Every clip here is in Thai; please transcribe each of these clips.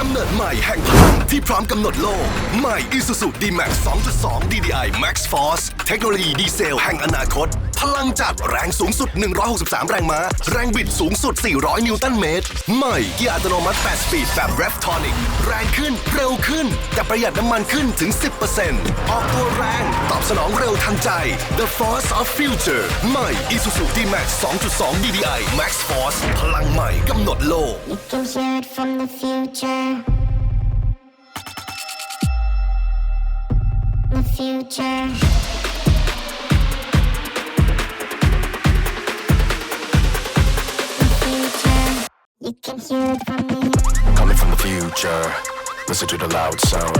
กำเนิดใหม่แห่งพลังที่พร้อมกำหนดโลก ใหม่ Isuzu D-Max 2.2 DDI Max Force เทคโนโลยีดีเซลแห่งอนาคต ลังจัดแรงสูงสุด 163 แรงม้า แรงบิดสูงสุด 400 นิวตันเมตร ใหม่เกียร์อัตโนมัติ 8 สปีดแบบ Rev Tonic แรงขึ้นเร็วขึ้น แต่ประหยัดน้ำมันขึ้นถึง 10%ออกตัวแรง ตอบสนองเร็วทันใจ The Force of Future ใหม่ Isuzu D-Max 2.2 DDI Max Force พลังใหม่กำหนดโลก You can hear it from the future. The future. Coming from the future. Listen to the loud sound.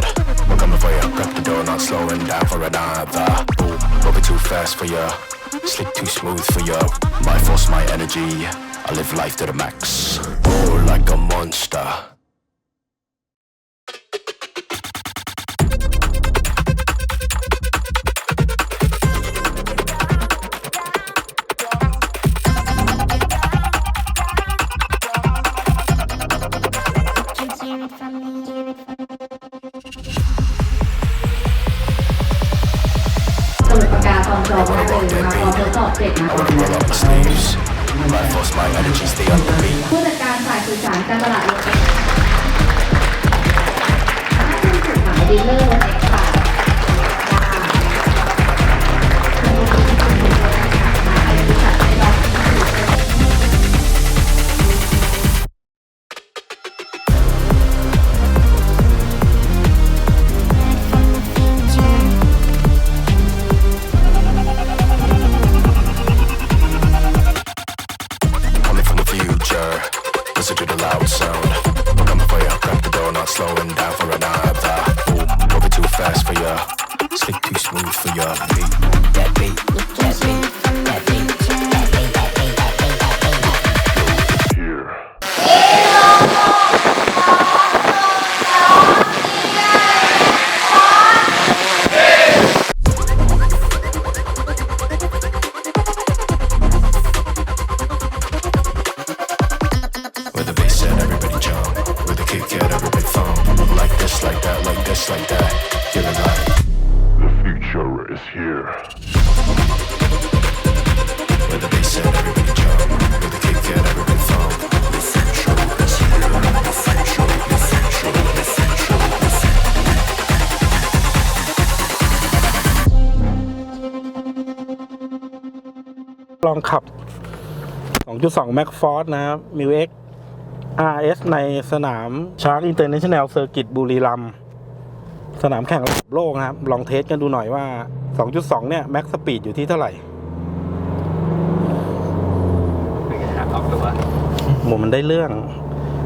We're coming for you. Grab the door, not slowing down for another. Boom, moving too fast for you. Slick too smooth for you. My force, my energy. I live life to the max. Oh, like a monster. ปากกาตอนจองนะเป็นมาพอทดสอบเสร็จนะ Roll up my sleeves. My force, my energy. Stay on the beat. ผู้จัดการฝ่ายสื่อสารการตลาดรถเอ็กซ์ถ้าคุณจุดหมายดีลเลอร์รถเอ็กซ์ from. Listen to the loud sound. Coming for you. Grab the door, not slowing down for another. Boom, moving too fast for you. Slick too smooth for that beat, that beat, that beat, that beat, องขับ 2.2 Mac Force นะครับ m u X RS ในสนามช้าง International Circuit บุรีรัมย์สนามแข่งระดับโลกนะครับ ลองเทสกันดูหน่อยว่า 2.2 เนี่ย Max Speed อยู่ที่เท่าไหร่หมูมันได้เรื่อง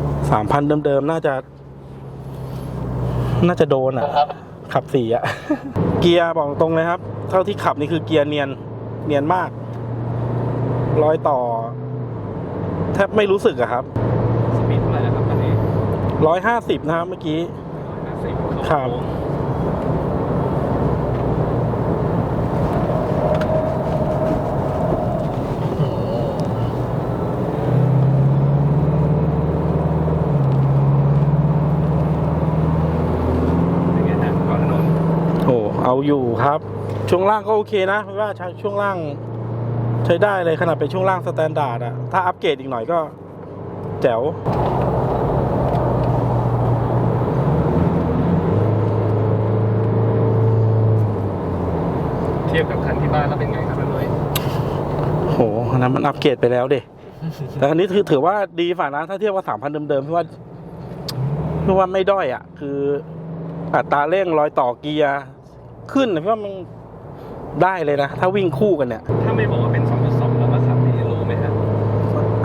3,000 เดิมๆ น่าจะ น่าจะโดนอะ ขับสี่อะ เกียร์บอกตรงเลยครับ เท่าที่ขับนี่คือเกียร์เนียน เนียนมาก รอยต่อ แทบไม่รู้สึกอะครับสปีดเท่าไหร่แล้วครับตอนนี้ร้อยห้าสิบนะครับเมื่อกี้ ห้าสิบครับอย่างเงี้ยนะก่อนถนนโอ้เอาอยู่ครับ ช่วงล่างก็โอเคนะเพราะว่าช่วงล่าง ใช้ได้เลยขนาดเป็นช่วงล่างสแตนดาร์ดอะถ้าอัปเกรดอีกหน่อยก็แจ๋วเทียบกับคันที่บ้านแล้วเป็นไงครับพี่นุ้ยโหอันนั้นมันอัปเกรดไปแล้วเด็แต่อันนี้ถือถือว่าดีฝ่านะถ้าเทียบกับสามพันเดิมๆพี่ว่าพี่ว่าไม่ด้อยอะ คืออัตราเร่งรอยต่อเกียร์ขึ้นนะพี่ว่ามันได้เลยนะ ถ้าวิ่งคู่กันเนี่ย ถ้าไม่บอกว่าเป็น 2.2 แล้วมาขับนี่รู้ไหมครับ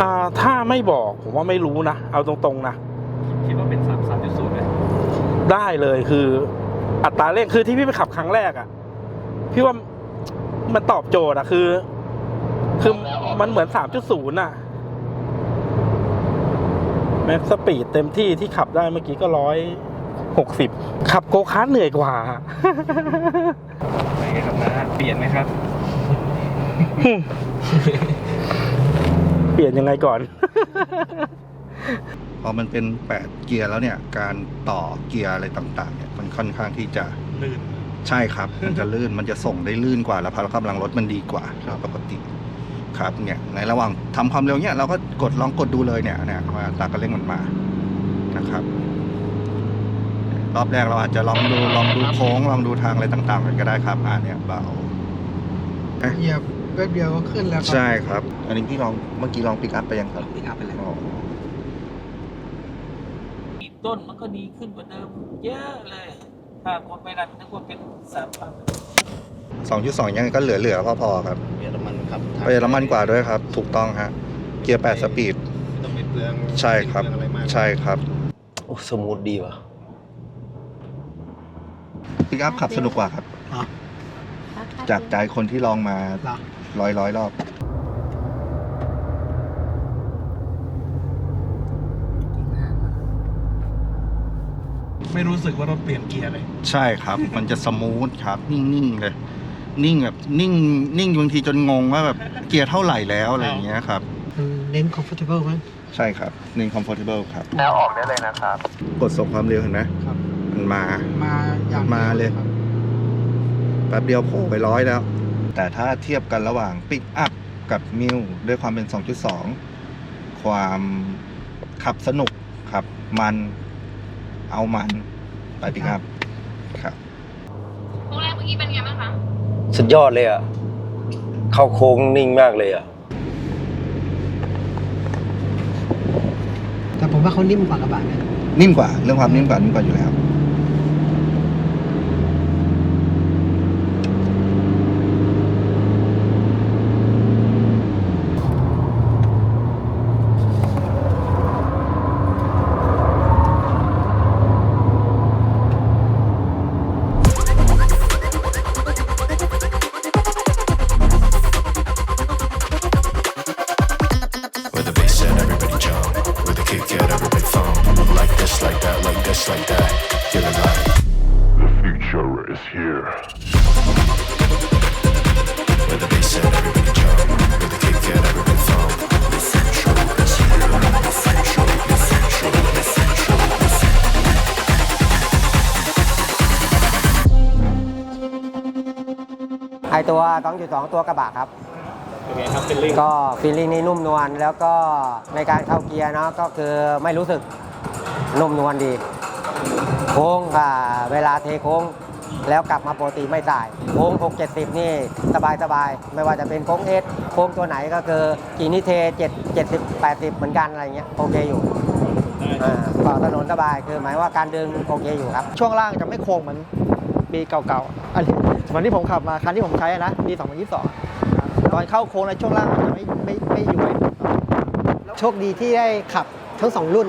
อ่า ถ้าไม่บอกผมว่าไม่รู้นะ เอาตรงๆนะ คิดว่าเป็น3 3.0ไหมได้เลยคืออัตราเร่งคือที่พี่ไปขับครั้งแรกอะ่ะ พี่ว่ามันตอบโจทย์อะคือ คือมันเหมือนสามจุดศูนย์อะแม็กสปีดเต็มที่ที่ขับได้เมื่อกี้ก็ร้อยหกสิบขับโกคาร์ทเหนื่อยกว่าเป็นไงครับนะเปลี่ยนไหมครับ เปลี่ยนยังไงก่อน พอมันเป็น 8 เกียร์แล้วเนี่ย การต่อเกียร์อะไรต่างๆเนี่ยมันค่อนข้างที่จะลื่นใช่ครับ มันจะลื่นมันจะส่งได้ลื่นกว่า แล้วพละกำลังรถมันดีกว่าปกติครับเนี่ยในระหว่างทำความเร็วเนี่ยเราก็กดลองกดดูเลยเนี่ยเนี่ยว่าตาการเร่งมันมานะครับ รอบแรกเราอาจจะลองดูลองดูโค้งลองดูทางอะไรต่างๆกันก็ได้ครับ อ่าเนี่ยเบาเหยียบ แป๊บเดียวก็ขึ้นแล้วครับใช่ครับ อันนี้พี่ลองเมื่อกี้ลองปิกอัพไปยังครับปิกอัพไปแล้วอ๋อต้นมันก็ดีขึ้นกว่าเดิมเยอะเลย ถ้าคนไม่นับนึกว่าเป็นสามพันสองจุดสองยังไงก็เหลือเหลือๆพอๆครับเยอรมันครับประหยัดน้ำมันกว่าด้วยครับ ถูกต้องฮะ เกียร์แปดสปีด ต้องไม่เปลืองใช่ครับ ไม่เปลืองอะไรมากใช่ครับโอ้สมูทดีว่ะปิกอัพขับสนุกกว่าครับ จากใจคนที่ลองมา เหรอ ร้อยร้อยรอบ ไม่รู้สึกว่ารถเปลี่ยนเกียร์เลย ใช่ครับ มันจะสมูทครับ นิ่งๆเลย นิ่งแบบนิ่งนิ่งบางทีจนงงว่าแบบเกียร์เท่าไหร่แล้วอะไรอย่างเงี้ยครับมันเน้น comfortable มั้ยใช่ครับนิ่ง comfortable ครับแล้วออกได้เลยนะครับ กดส่งความเร็วเห็นไหมครับ มันมา มาอย่างมาเลยครับแป๊บเดียวโผล่ไปร้อยแล้ว แต่ถ้าเทียบกันระหว่างปิกอัพกับมิวด้วยความเป็น 2.2 ความขับสนุกขับมันเอามันไปปิกอัพครับโค้งแรกเมื่อกี้เป็นไงบ้างคะสุดยอดเลยอะ เข้าโค้งนิ่งมากเลยอะ แต่ผมว่าเขานิ่มกว่ากระบะนะนิ่มกว่าเรื่องความนิ่มกว่านิ่มกว่าอยู่แล้ว 2.2 ตัวกระบะครับ เป็นไงครับเป็นลิงก็ฟีลลิ่งนี่นุ่มนวลแล้วก็ในการเข้าเกียร์เนาะก็คือไม่รู้สึกนุ่มนวลดี โค้งอ่าเวลาเทโค้ง แล้วกลับมาปกติไม่สายโค้ง 6 70 นี่สบายสบายๆไม่ว่าจะเป็นโค้งเอสโค้งตัวไหนก็คือกี่นิเท7 70 80 เหมือนกันอะไรเงี้ยโอเคอยู่อ่าต่อถนนสบายคือหมายว่าการดึงโอเคอยู่ครับ ช่วงล่างจะไม่โค้งเหมือน ปีเก่าๆอันนี้เหมือนที่ผมขับมาคันที่ผมใช้นะปี2022 ตอนเข้าโค้งในช่วงล่างมันจะไม่ไม่ไม่อยู่ไว้โชคดีที่ได้ขับทั้งสองรุ่น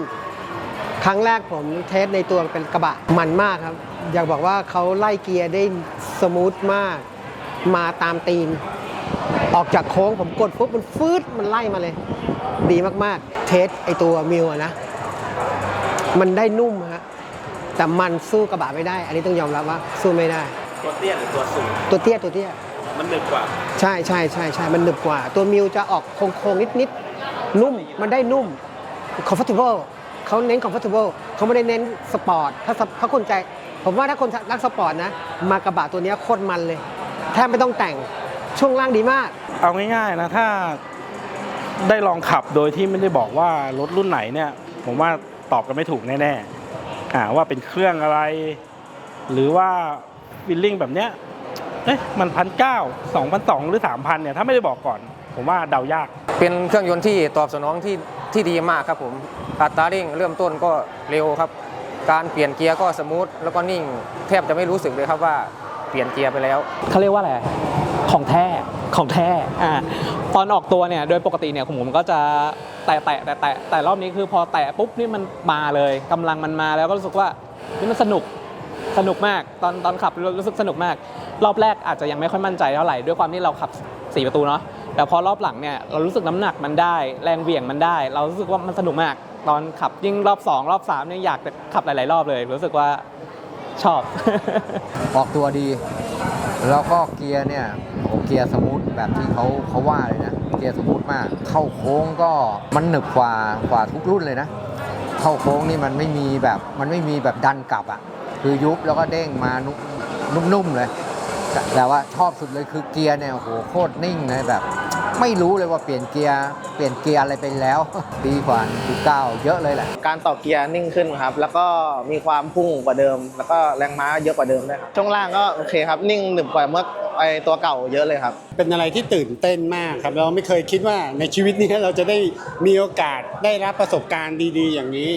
ครั้งแรกผมเทสในตัวเป็นกระบะมันมากครับ อยากบอกว่าเขาไล่เกียร์ได้สมูทมาก มาตามตีน ออกจากโค้งผมกดปุ๊บมันฟืดมันไล่มาเลย ดีมากๆ เทสไอตัวมิวนะ มันได้นุ่มฮะ แต่มันสู้กระบะไม่ได้ อันนี้ต้องยอมรับว่าสู้ไม่ได้ ตัวเตี้ยหรือตัวสูง ตัวเตี้ยตัวเตี้ย มันหนึบกว่า ใช่ใช่ใช่ใช่มันหนึบกว่า ตัวมิวจะออกโค้งๆนิดนิดๆนุ่มมันได้นุ่ม comfortable เขาเน้น comfortable เขาไม่ได้เน้นสปอร์ตถ้าสปถ้าคนใจ ผมว่าถ้าคนรักสปอร์ตนะ มากระบะตัวเนี้ยโคตรมันเลยแทบไม่ต้องแต่งช่วงล่างดีมาก เอาง่ายๆนะถ้าได้ลองขับโดยที่ไม่ได้บอกว่ารถรุ่นไหนเนี่ย ผมว่าตอบกันไม่ถูกแน่ๆ อ่าว่าเป็นเครื่องอะไร หรือว่าฟิลลิ่งแบบเนี้ยเอ๊ะมันพันเก้าสองพันสองหรือสามพันเนี่ย ถ้าไม่ได้บอกก่อน ผมว่าเดายาก เป็นเครื่องยนต์ที่ตอบสนองที่ที่ดีมากครับผมอัตราเร่งเริ่มต้นก็เร็วครับ การเปลี่ยนเกียร์ก็สมูทแล้วก็นิ่ง แทบจะไม่รู้สึกเลยครับว่าเปลี่ยนเกียร์ไปแล้วเขาเรียกว่าอะไรของแท้ของแท้อ่าตอนออกตัวเนี่ยโดยปกติเนี่ยของผมก็จะ แตะแตะแตะแตะแต่รอบนี้คือพอแตะปุ๊บนี่มันมาเลยกำลังมันมาแล้วก็รู้สึกว่านี่มันสนุกสนุกมากตอนตอนขับรู้สึกสนุกมาก รอบแรกอาจจะยังไม่ค่อยมั่นใจเท่าไหร่ด้วยความที่เราขับสี่ประตูเนาะแต่พอรอบหลังเนี่ยเรารู้สึกน้ำหนักมันได้ แรงเหวี่ยงมันได้ เรารู้สึกว่ามันสนุกมาก ตอนขับยิ่งรอบสองรอบสามเนี่ยอยากขับหลาย ๆ รอบเลย รู้สึกว่าชอบ ออกตัวดี แล้วก็เกียร์เนี่ยโอเกียร์สมูทแบบที่เขาเขาว่าเลยนะ กียร์สมูทมาก เข้าโค้งก็มันหนึบกว่ากว่าทุกรุ่นเลยนะ เข้าโค้งนี่มันไม่มีแบบมันไม่มีแบบดันกลับอะ คือยุบแล้วก็เด้งมานุ่มนุ่มๆเลยแต่แต่ว่าชอบสุดเลยคือเกียร์เนี่ยโอ้โหโคตรนิ่งเลยแบบ ไม่รู้เลยว่าเปลี่ยนเกียร์เปลี่ยนเกียร์อะไรไปแล้วดีกว่า1.9เยอะเลยแหละ การต่อเกียร์นิ่งขึ้นครับ แล้วก็มีความพุ่งกว่าเดิม แล้วก็แรงม้าเยอะกว่าเดิมด้วยครับช่วงล่างก็โอเคครับ นิ่งหนึบกว่าเมื่อไอตัวเก่าเยอะเลยครับ เป็นอะไรที่ตื่นเต้นมากครับ เราไม่เคยคิดว่าในชีวิตนี้เราจะได้มีโอกาสได้รับประสบการณ์ดีๆ อย่างนี้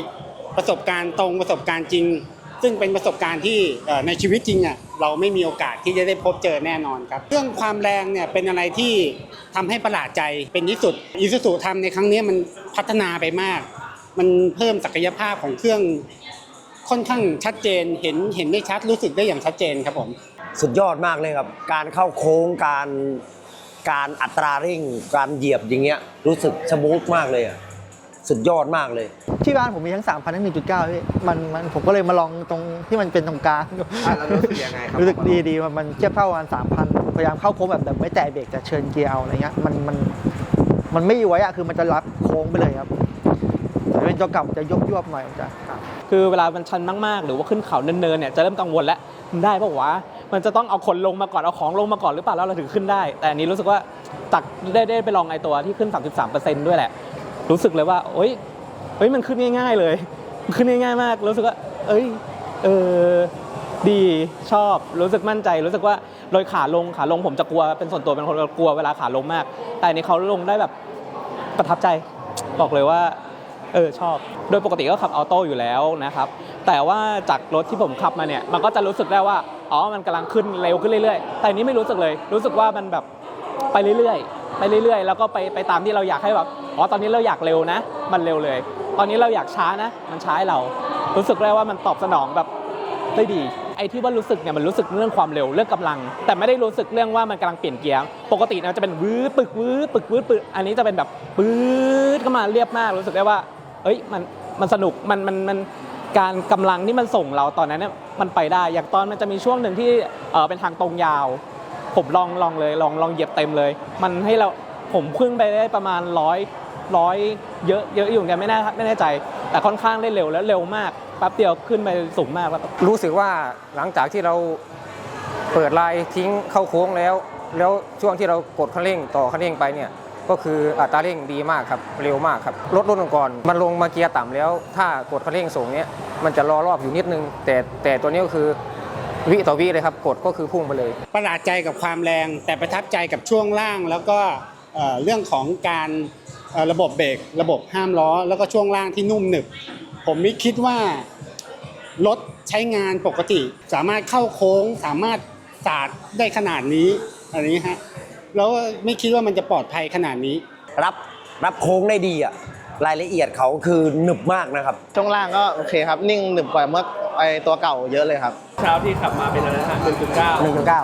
ประสบการณ์ตรงประสบการณ์จริง ซึ่งเป็นประสบการณ์ที่เอ่อในชีวิตจริงอะ เราไม่มีโอกาสที่จะได้พบเจอแน่นอนครับ เรื่องความแรงเนี่ยเป็นอะไรที่ทำให้ประหลาดใจเป็นที่สุดอีซูซูทำในครั้งนี้มันพัฒนาไปมาก มันเพิ่มศักยภาพของเครื่องค่อนข้างชัดเจนเห็นเห็นได้ชัดรู้สึกได้อย่างชัดเจนครับผมสุดยอดมากเลยครับ การเข้าโค้งการการอัตราเร่ง การเหยียบอย่างเงี้ยรู้สึกสมูทมากเลยอะ สุดยอดมากเลย ที่บ้านผมมีทั้ง 3,000 ทั้ง 1.9พี่มันมันผมก็เลยมาลองตรงที่มันเป็นตรงกลางอะแล้วรู้สึกยังไงครับรู้สึกดีดีมันมันเทียบเท่ากัน3,000 พยายามเข้าโค้งแบบแบบไม่แตะเบรกแต่เชิญเกียร์เอาอะไรเงี้ยมันมันมันไม่ย้วยอะคือมันจะรับโค้งไปเลยครับแต่เป็นตัวเก่ามันจะยกยวบๆหน่อยมันจะคือเวลามันชันมากๆ หรือว่าขึ้นเขาเนินๆเนี่ยจะเริ่มกังวลแล้วมันได้ปะวะมันจะต้องเอาคนลงมาก่อนเอาของลงมาก่อนหรือเปล่าแล้วเราถึงขึ้นได้ แต่อันนี้รู้สึกว่าจากได้ได้ไปลองไอตัวที่ขึ้น 33%ด้วยแหละ รู้สึกเลยว่าโอ้ยเฮ้ยมันขึ้นง่าย ๆ เลยมันขึ้นง่ายๆมาก รู้สึกว่า เอ้ยเออดีชอบรู้สึกมั่นใจ รู้สึกว่าโดยขาลงขาลงผมจะกลัวเป็นส่วนตัวเป็นคนกลัวเวลาขาลงมาก แต่อันนี้เขาลงได้แบบประทับใจบอกเลยว่าเออชอบ โดยปกติก็ขับออโต้อยู่แล้วนะครับ แต่ว่าจากรถที่ผมขับมาเนี่ย มันก็จะรู้สึกได้ว่า อ๋อ มันกำลังขึ้นเร็วขึ้นเรื่อยๆ แต่อันนี้ไม่รู้สึกเลย รู้สึกว่ามันแบบไปเรื่อยๆ ไปเรื่อยๆ แล้วก็ไปไปตามที่เราอยากให้แบบอ๋อตอนนี้เราอยากเร็วนะ มันเร็วเลย ตอนนี้เราอยากช้านะ มันช้าให้เรา รู้สึกได้ว่ามันตอบสนองแบบได้ดีไอ้ที่ว่ารู้สึกเนี่ยมันรู้สึกเรื่องความเร็วเรื่องกำลัง แต่ไม่ได้รู้สึกเรื่องว่ามันกำลังเปลี่ยนเกียร์ปกติมันจะเป็นวืดปึกวืดปึกวืดปึกอันนี้จะเป็นแบบปื๊ดเข้ามาเรียบมากรู้สึกได้ว่า เอ้ยมันมันสนุกมันมันมันการกำลังที่มันส่งเราตอนนั้นเนี่ยมันไปได้ อย่างตอนมันจะมีช่วงหนึ่งที่เออเป็นทางตรงยาว ผมลองลองเลยลองลองเหยียบเต็มเลย มันให้เราผมพึ่งไปได้ประมาณร้อยร้อยเยอะเยอะอยู่กันไม่แน่ไม่แน่ใจ แต่ค่อนข้างได้เร็วแล้วเร็วมากแป๊บเดียวขึ้นไปสูงมากแล้วรู้สึกว่าหลังจากที่เราเปิดไลน์ทิ้งเข้าโค้งแล้ว แล้วช่วงที่เรากดคันเร่งต่อคันเร่งไปเนี่ยก็คืออัตราเร่งดีมากครับเร็วมากครับรถรุ่นก่อนมันลงมาเกียร์ต่ำแล้ว ถ้ากดคันเร่งสูงเนี้ยมันจะรอรอบอยู่นิดนึง แต่แต่ตัวนี้ก็คือ วิต่อวิเลยครับกดก็คือพุ่งไปเลย ประหลาดใจกับความแรง แต่ประทับใจกับช่วงล่างแล้วก็เอ่อเรื่องของการเอ่อระบบเบรกระบบห้ามล้อ แล้วก็ช่วงล่างที่นุ่มหนึบ ผมไม่คิดว่ารถใช้งานปกติ สามารถเข้าโค้ง สามารถสาดได้ขนาดนี้อะไรนี้ฮะแล้วไม่คิดว่ามันจะปลอดภัยขนาดนี้ รับรับโค้งได้ดีอะรายละเอียดเขาคือหนึบมากนะครับช่วงล่างก็โอเคครับ นิ่งหนึบกว่าเมื่อ ไอตัวเก่าเยอะเลยครับ เช้าที่ขับมาเป็นอะไรนะฮะ1.9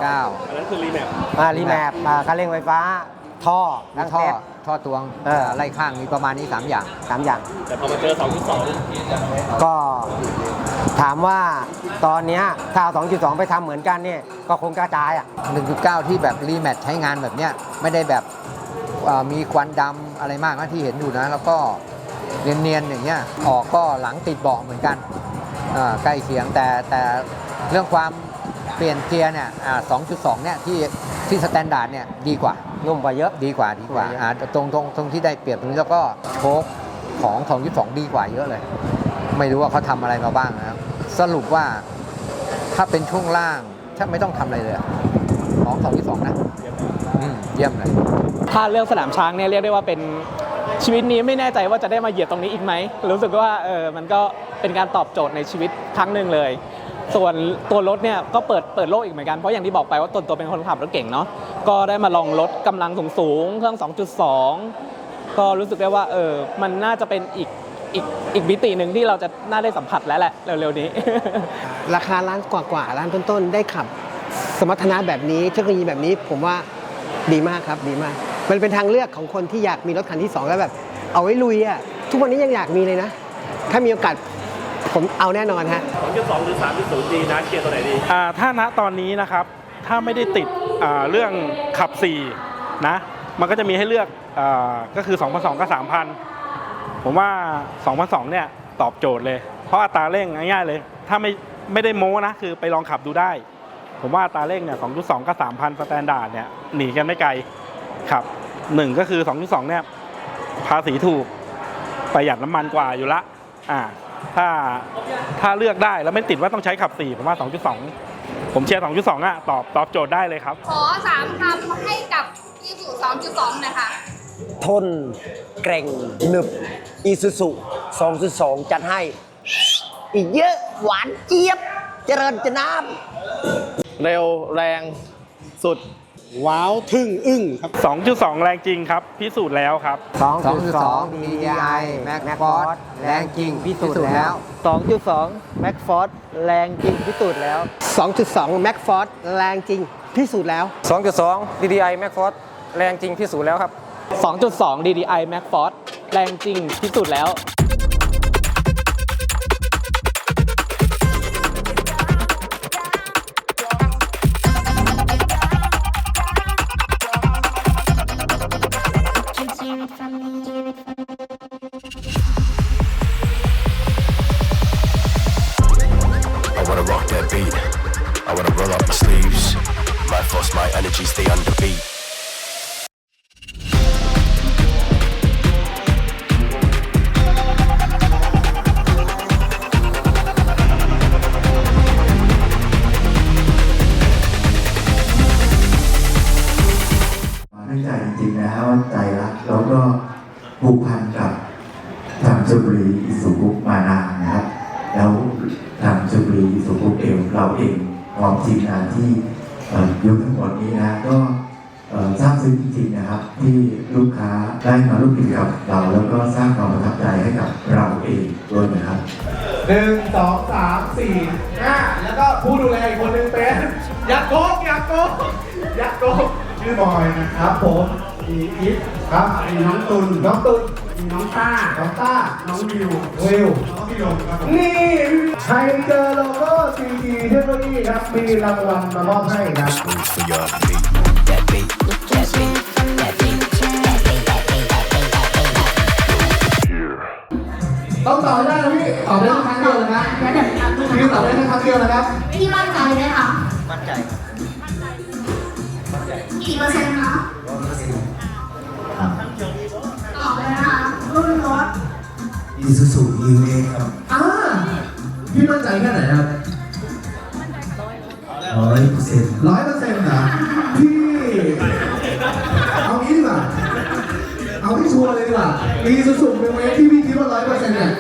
1.9อันนั้นคือรีแมปอ่ารีแมปอ่าคันเร่งไฟฟ้า ท่อมีทั้งท่อเซ็ตท่อตวงเออ ไล่ข้างมีประมาณนี้ 3 อย่าง สามอย่าง แต่พอมาเจอ2.2ก็ถามว่าตอนเนี้ยถ้าเอา2.2 ไปทำเหมือนกันเนี่ยก็คงกระจายอะ 1.9 ที่แบบรีแมทใช้งานแบบเนี้ยไม่ได้แบบเอ่อมีควันดำอะไรมากนะที่เห็นอยู่นะ แล้วก็เนียนๆอย่างเงี้ยออกก็หลังติดเบาะเหมือนกันอ่า ใกล้เคียงแต่แต่เรื่องความเปลี่ยนเกียร์เนี่ยอ่า2.2เนี่ยที่ที่สแตนดาร์ดเนี่ยดีกว่านุ่มกว่าเยอะดีกว่าดีกว่าอ่าตรงตรงตรงที่ได้เปรียบตรงนี้แล้วก็โชคของ2.2ดีกว่าเยอะเลย ไม่รู้ว่าเขาทำอะไรมาบ้างนะครับสรุปว่าถ้าเป็นช่วงล่างถ้าไม่ต้องทำอะไรเลยอะของ2.2นะอืมเยี่ยมเลย ถ้าเรื่องสนามช้างเนี่ยเรียกได้ว่าเป็น ชีวิตนี้ไม่แน่ใจว่าจะได้มาเหยียบตรงนี้อีกไหม รู้สึกว่าเออมันก็เป็นการตอบโจทย์ในชีวิตครั้งหนึ่งเลย ส่วนตัวรถเนี่ยก็เปิดเปิดโลกอีกเหมือนกัน เพราะอย่างที่บอกไปว่าตนตัวเป็นคนขับรถเก่งเนาะ ก็ได้มาลองรถกำลังสูงสูงเครื่อง 2.2 ก็รู้สึกได้ว่าเออมันน่าจะเป็นอีกอีกอีกมิติหนึ่งที่เราจะน่าได้สัมผัสแล้วแหละเร็วๆนี้ ราคาล้านกว่าๆล้านต้นๆ ได้ขับ สมรรถนะแบบนี้เทคโนโลยีแบบนี้ผมว่าดีมากครับดีมาก มันเป็นทางเลือกของคนที่อยากมีรถคันที่2แล้วแบบ เอาไว้ลุยอะทุกวันนี้ยังอยากมีเลยนะ ถ้ามีโอกาสผมเอาแน่นอนฮะ2.2หรือ3.0ดีนะเกียร์ตัวไหนดีอ่าถ้าณตอนนี้นะครับ ถ้าไม่ได้ติดอ่าเรื่องขับ4นะมันก็จะมีให้เลือกอาก็คือ2 2 0 0กับ3,000 ผมว่า2 2 0 0เนี่ยตอบโจทย์เลย เพราะอัตราเร่งง่ายๆเลย ถ้าไม่ไม่ได้โม้นะ คือไปลองขับดูได้ ผมว่าอัตราเร่งเนี่ย2.2กับ3,000สแตนดาร์ดเนี่ยหนีกันไม่ไกล ครับหนึ่งก็คือ2.2เนี่ยภาษีถูกประหยัดน้ำมันกว่าอยู่ละอ่าถ้าถ้าเลือกได้แล้วไม่ติดว่าต้องใช้ขับ4ผมว่า 2.2 ผมเชียร์ 2.2 อะ ตอบตอบโจทย์ได้เลยครับ ขอสามคำให้กับอีสุ2.2หน่อยค่ะทนเกร่งหนึบอีซูซุ2.2 จัดให้ อีกเยอะหวานเจี๊ยบ เจริญจะน้ำเร็วแรงสุด ว้าวทึ่งอึ้งครับ 2.2 แรงจริงครับ พิสูจน์แล้วครับ 2.2 DDI Max Force แรงจริงพิสูจน์แล้ว 2.2 Mac Force แรงจริงพิสูจน์แล้ว 2.2 Mac Force แรงจริงพิสูจน์แล้ว 2.2 DDI Max Force แรงจริงพิสูจน์แล้วครับ 2.2 DDI Max Force แรงจริงพิสูจน์แล้ว energy stay the beat. มาร่วมกิจกับเราแล้วก็สร้างความประทับใจให้กับเราเองด้วยนะครับหนึ่งสองสามสี่ห้าแล้วก็ผู้ดูแลอีกคนหนึ่งเป็นยักษ์โกกยักษ์โกกยักษ์โกกชื่อบอยนะครับผมมีอีฟครับมีน้องตุนน้องตุนมีน้องต้าน้องต้าน้องวิววิวน้องพี่ลงครับผมนี่ใครเจอโลโก้ซีดีเทคโนโลยีครับมีรางวัลมามอบให้ครับ ต้องตอบให้ได้นะพี่ตอบได้แค่ครั้งเดียวเลยนะพี่ตอบได้แค่ครั้งเดียวนะครับพี่มั่นใจไหมคะมั่นใจกี่เปอร์เซ็นต์คะตอบเลยนะคะรุ่นรถอิสุสุยูเอครับอ่าพี่มั่นใจแค่ไหนครับร้อยเปอร์เซ็นต์ร้อย ร์เลยดีกว่ามีสุสุเป็นเวฟที่พี่คิดว่าร้อยเปอร์เซ็นต์เนี่ย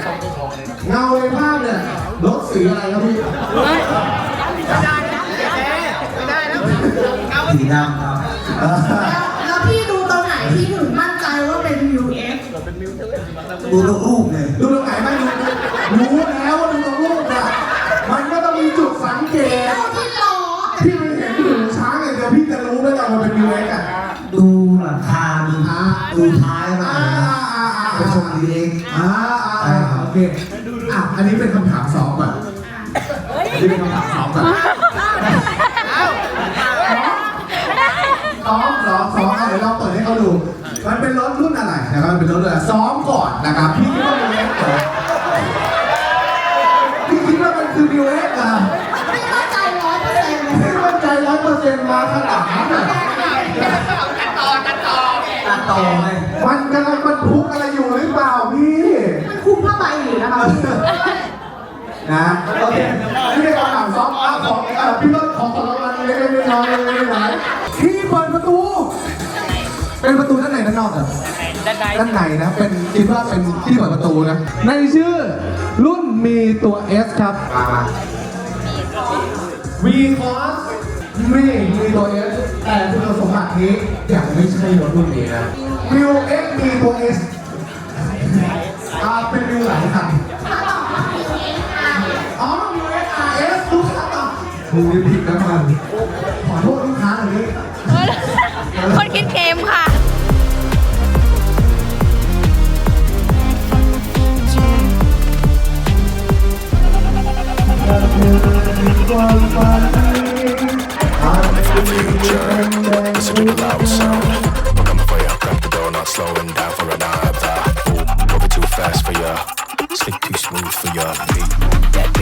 เงาในภาพเนี่ยรถสีอะไรครับพี่สีดำครับแล้วพี่ดูตรงไหนที่ถึงมั่นใจว่าเป็น UF ดูตรงรูปเลยดูตรงไหนไม่ดูรู้แล้วว่าดูตรงรูปอะมันก็ต้องมีจุดสังเกตแล้วที่ล้อพี่ไม่เห็นหูช้างอย่างเดียวพี่จะรู้ได้ไงว่าเป็นมิวเอ็กอะดูหลังคาดูดูท้ายมา ไปชมดีเองอ่าอ่าโอเคอะอันนี้เป็นคำถามสองก่อนอันนี้เป็นคำถามสองก่อนซ้อมซ้อมซ้อมอะเดี๋ยวลองเปิดให้เขาดู มันเป็นรถรุ่นอะไรนะครับมันเป็นรถอะไรซ้อมก่อนนะครับ พี่คิดว่ามิวเอ็กเหรอพี่คิดว่ามันคือมิวเอ็กอะไม่มั่นใจร้อยเปอร์เซ็นต์เลยไม่มั่นใจร้อยเปอร์เซ็นต์มาขนาดนั้นอะตัดต่อตัดต่อตัดต่อเลยมันกำลัง นะคะนะโอเคนี่เป็นคำถามซ้อมอะของเอ่อพี่รถของของรางวัลเล็กๆน้อยๆเล็กๆน้อยๆที่เปิดประตู เป็นประตูด้านในด้านนอกเหรอด้านในด้านในนะเป็นคิดว่าเป็นที่เปิดประตูนะ ในชื่อรุ่นมีตัว S ครับวีคอสมีมีตัว S แต่คุณสมบัตินี้ยังไม่ใช่รถรุ่นนี้นะวิว X มีตัว S อ่าเป็นวิวหลายคัน อบมึงนี่ผิดนะมันขอโทษลูกค้าหน่อยนี้คนคิดเกมค่ะ Future. Listen to the loud sound. We're coming for you. Crack the door, not slowing down for a dive. Boom. Moving too fast for you. Slick too smooth You can